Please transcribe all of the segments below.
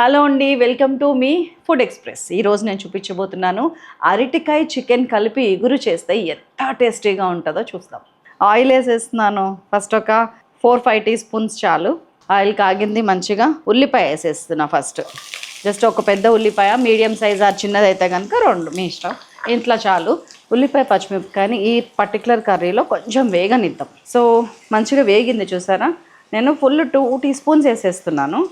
Hello అండి welcome to మీ food express. ఈరోజు నేను చూపించబోతున్నాను అరటికాయ చికెన్ కలిపి ఇగురు చేస్తే ఎంత టేస్టీగా ఉంటుందో చూస్తాం. ఆయిల్ వేసేస్తున్నాను. ఫస్ట్ ఒక ఫోర్ ఫైవ్ టీ స్పూన్స్ చాలు. ఆయిల్ కాగింది మంచిగా. ఉల్లిపాయ వేసేస్తున్నా ఫస్ట్. జస్ట్ ఒక పెద్ద ఉల్లిపాయ మీడియం సైజ్ ఆ చిన్నదైతే కనుక రెండు మీ ఇష్టం. ఇంట్లో చాలు. ఉల్లిపాయ పచ్చిమిరపకాయని ఈ పర్టికులర్ కర్రీలో కొంచెం వేగనిద్దాం. సో మంచిగా వేగింది చూసారా? నేను ఫుల్ టూ టీ స్పూన్స్ వేసేస్తున్నాను.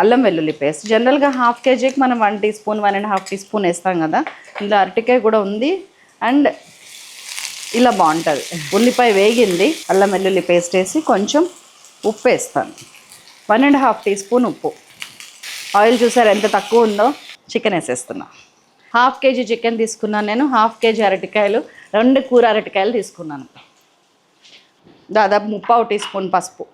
అల్లం వెల్లుల్లి పేస్ట్. జనరల్గా హాఫ్ కేజీకి మనం one teaspoon one and half teaspoon వేస్తాం కదా. ఇందులో అరటికాయ కూడా ఉంది. అండ్ ఇలా బాగుంటుంది. ఉల్లిపాయ వేగింది. అల్లం వెల్లుల్లి పేస్ట్ వేసి కొంచెం ఉప్పు వేస్తాను. One and half teaspoon ఉప్పు. ఆయిల్ చూసారు ఎంత తక్కువ ఉందో? చికెన్ వేసేస్తున్నా. హాఫ్ కేజీ చికెన్ తీసుకున్నాను నేను. హాఫ్ కేజీ అరటికాయలు. రెండు కూర అరటికాయలు తీసుకున్నాను. దాదాపు ముప్పావు టీ స్పూన్ పసుపు.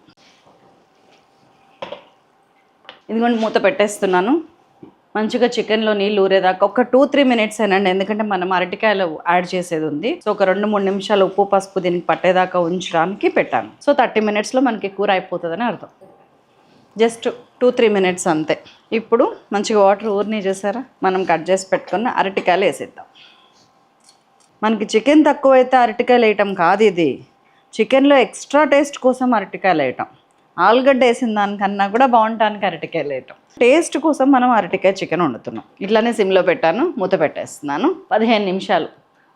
ఇదిగోండి మూత పెట్టేస్తున్నాను. మంచిగా చికెన్లో నీళ్ళు ఊరేదాకా ఒక టూ త్రీ మినిట్స్ అయినండి. ఎందుకంటే మనం అరటికాయలు యాడ్ చేసేది ఉంది. సో ఒక రెండు మూడు నిమిషాలు ఉప్పు పసుపు దీనికి పట్టేదాకా ఉంచడానికి పెట్టాను. సో థర్టీ మినిట్స్లో మనకి కూర అయిపోతుందని అర్థం. జస్ట్ టూ త్రీ మినిట్స్ అంతే. ఇప్పుడు మంచిగా వాటర్ ఊరిని చేసారా మనం కట్ చేసి పెట్టుకున్న అరటికాయలు వేసేద్దాం. మనకి చికెన్ తక్కువైతే అరటికాయలు వేయటం కాదు ఇది. చికెన్లో ఎక్స్ట్రా టేస్ట్ కోసం అరటికాయలు వేయటం. ఆలుగడ్డ వేసిన దానికన్నా కూడా బాగుంటానికి అరటికాయ వేయటం టేస్ట్ కోసం మనం అరటికాయ చికెన్ వండుతున్నాం. ఇట్లానే సిమ్లో పెట్టాను మూత పెట్టేస్తున్నాను. పదిహేను నిమిషాలు.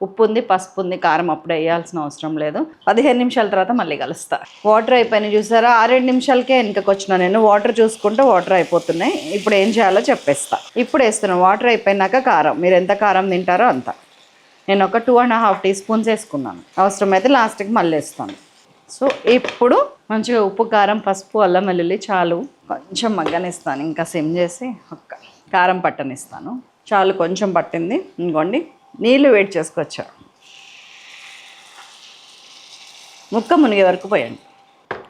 ఉప్పు ఉంది పసుపు ఉంది కారం అప్పుడు వేయాల్సిన అవసరం లేదు. పదిహేను నిమిషాల తర్వాత మళ్ళీ కలుస్తా. వాటర్ అయిపోయినాయి చూసారా? ఆరేడు నిమిషాలకే వెనకకి నేను. వాటర్ చూసుకుంటే వాటర్ అయిపోతున్నాయి. ఇప్పుడు ఏం చేయాలో చెప్పేస్తా. ఇప్పుడు వేస్తున్నాను వాటర్ అయిపోయినాక కారం. మీరు ఎంత కారం తింటారో అంత. నేను ఒక two and half teaspoons వేసుకున్నాను. అవసరమైతే లాస్ట్కి మళ్ళీ వేస్తాను. సో ఇప్పుడు మంచిగా ఉప్పు కారం పసుపు అల్లం వెల్లుల్లి చాలు. కొంచెం మగ్గనిస్తాను. ఇంకా సిమ్ చేసి ఒక్క కారం పట్టనిస్తాను. చాలు కొంచెం పట్టింది. ఇంకోండి. నీళ్ళు వేడి చేసుకొచ్చా. ముక్క మునిగే వరకు పోయండి.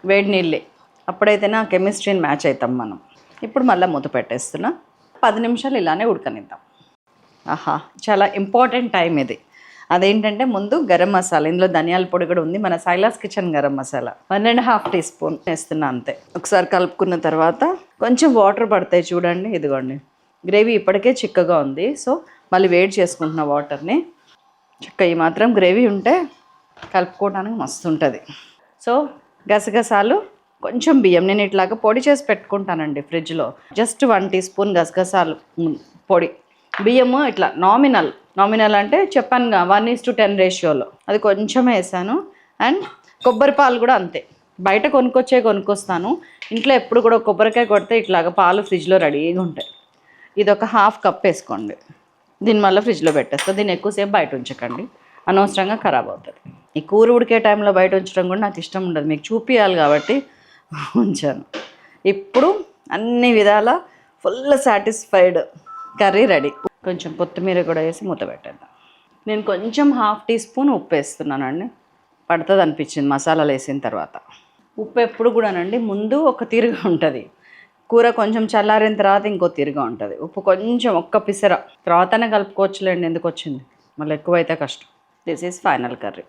వేడి నీళ్ళే. అప్పుడైతేనే ఆ కెమిస్ట్రీని మ్యాచ్ అవుతాం మనం. ఇప్పుడు మళ్ళీ మూత పెట్టేస్తున్నా. పది నిమిషాలు ఇలానే ఉడకనిద్దాం. ఆహా చాలా ఇంపార్టెంట్ టైం ఇది. అదేంటంటే ముందు గరం మసాలా ఇందులో ధనియాల పొడి కూడా ఉంది. మన Silas kitchen garam masala. One and half teaspoon వేస్తున్నా అంతే. ఒకసారి కలుపుకున్న తర్వాత కొంచెం వాటర్ పడతాయి చూడండి ఇదిగోండి. గ్రేవీ ఇప్పటికే చిక్కగా ఉంది. సో మళ్ళీ వేడి చేసుకుంటున్న వాటర్ని. చిక్క ఈ మాత్రం గ్రేవీ ఉంటే కలుపుకోవడానికి మస్తు ఉంటుంది. సో గసగసాలు కొంచెం బియ్యం. నేను ఇట్లాగా పొడి చేసి పెట్టుకుంటానండి ఫ్రిడ్జ్లో. జస్ట్ వన్ టీ స్పూన్ గసగసాలు పొడి. బియ్యము ఇట్లా నామినల్ నామినల్ అంటే చెప్పానుగా వన్ ఈస్ టు టెన్ రేషియోలో అది కొంచెం వేసాను. అండ్ కొబ్బరి పాలు కూడా అంతే. బయట కొనుక్కొచ్చే కొనుక్కొస్తాను. ఇంట్లో ఎప్పుడు కూడా కొబ్బరికాయ కొడితే ఇట్లాగా పాలు ఫ్రిడ్జ్లో రెడీగా ఉంటాయి. ఇది ఒక హాఫ్ కప్ వేసుకోండి. దీని వల్ల ఫ్రిడ్జ్లో పెట్టేస్తా. దీన్ని ఎక్కువసేపు బయట ఉంచకండి. అనవసరంగా ఖరాబ్ అవుతుంది. ఈ కూర ఉడికే టైంలో బయట ఉంచడం కూడా నాకు ఇష్టం ఉండదు. మీకు చూపించాలి కాబట్టి ఉంచాను. ఇప్పుడు అన్ని విధాల ఫుల్ సాటిస్ఫైడ్ కర్రీ రెడీ. కొంచెం కొత్తిమీర కూడా వేసి మూత పెట్టేద్దాం. నేను కొంచెం హాఫ్ టీ స్పూన్ ఉప్పు వేస్తున్నానండి. పడుతుంది అనిపించింది మసాలాలు వేసిన తర్వాత. ఉప్పు ఎప్పుడు కూడానండి ముందు ఒక తీరుగా ఉంటుంది. కూర కొంచెం చల్లారిన తర్వాత ఇంకో తీరుగా ఉంటుంది. ఉప్పు కొంచెం ఒక్క పిసర. తర్వాతనే కలుపుకోవచ్చులేండి ఎందుకు వచ్చింది? మళ్ళీ ఎక్కువైతే కష్టం. This is final curry.